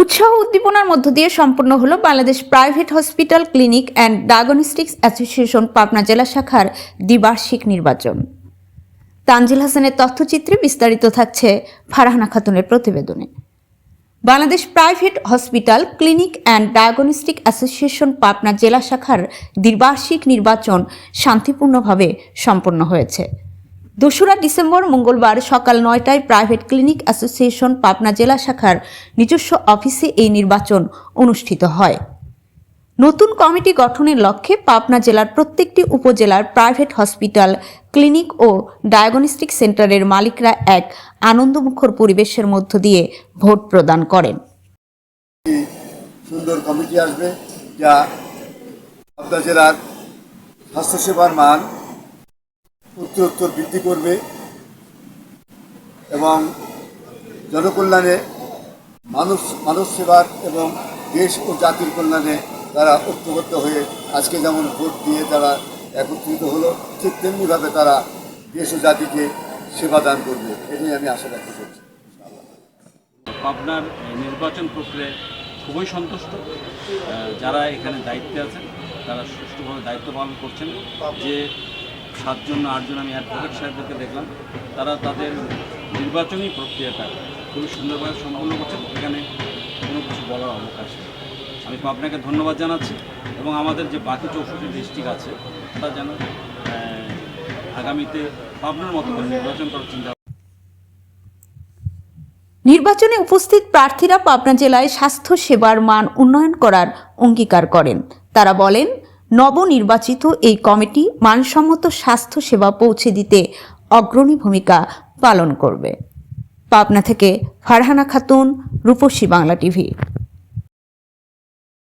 উৎসাহ উদ্দীপনার মধ্য দিয়ে সম্পন্ন হলো Bangladesh private hospital, clinic and diagnostics association, Pabna জেলা শাখার দ্বিবার্ষিক নির্বাচন। তানজিল হাসানের তথ্যচিত্রে বিস্তারিত থাকছে ফারহানা খাতুনের প্রতিবেদনে। Bangladesh private hospital, clinic and diagnostic association, Pabna জেলা শাখার দ্বিবার্ষিক নির্বাচন শান্তিপূর্ণভাবে সম্পন্ন হয়েছে। দোসরা ডিসেম্বর মঙ্গলবার সকাল নয়টায় প্রাইভেট ক্লিনিক অ্যাসোসিয়েশন পাবনা জেলা শাখার নিজস্ব অফিসে এই নির্বাচন অনুষ্ঠিত হয়। নতুন কমিটি গঠনের লক্ষ্যে পাবনা জেলার প্রত্যেকটি উপজেলার প্রাইভেট হসপিটাল, ক্লিনিক ও ডায়াগনস্টিক সেন্টারের মালিকরা এক আনন্দমুখর পরিবেশের মধ্য দিয়ে ভোট প্রদান করেন। সুন্দর কমিটি আসবে যা পাবনা জেলার স্বাস্থ্যসেবার মান উত্তরোত্তর বৃদ্ধি করবে এবং জনকল্যাণে মানুষ মানব সেবার এবং দেশ ও জাতির কল্যাণে তারা ঐক্যবদ্ধ হয়ে আজকে যেমন ভোট দিয়ে তারা একত্রিত হলো, ঠিক তেমনিভাবে তারা দেশ ও জাতিকে সেবা দান করবে। এটাই আমি আশা রাখতে করছি। পাবনার নির্বাচন প্রক্রিয়ায় খুবই সন্তুষ্ট। যারা এখানে দায়িত্বে আছেন, তারা সুষ্ঠুভাবে দায়িত্ব পালন করছেন যে সাতজন, আটজন আমি অ্যাডভোকেট সাহেবদেরকে দেখলাম। তারা তাদের নির্বাচনী প্রক্রিয়াটা খুবই সুন্দরভাবে সম্পন্ন করছেন। এখানে কোনো কিছু বলার অবকাশ নেই। আমি পাবনাকে ধন্যবাদ জানাচ্ছি এবং আমাদের যে বাকি চৌষট্টি ডিস্ট্রিক্ট আছে তারা যেন আগামীতে পাবনার মতো করে নির্বাচন করার চিন্তা নির্বাচনে উপস্থিত প্রার্থীরা পাবনা জেলায় স্বাস্থ্য সেবার মান উন্নয়ন করার অঙ্গীকার করেন। তারা বলেন নবনির্বাচিত এই কমিটি মানসম্মত স্বাস্থ্য সেবা পৌঁছে দিতে অগ্রণী ভূমিকা পালন করবে। পাবনা থেকে ফারহানা খাতুন, রূপসী বাংলা টিভি।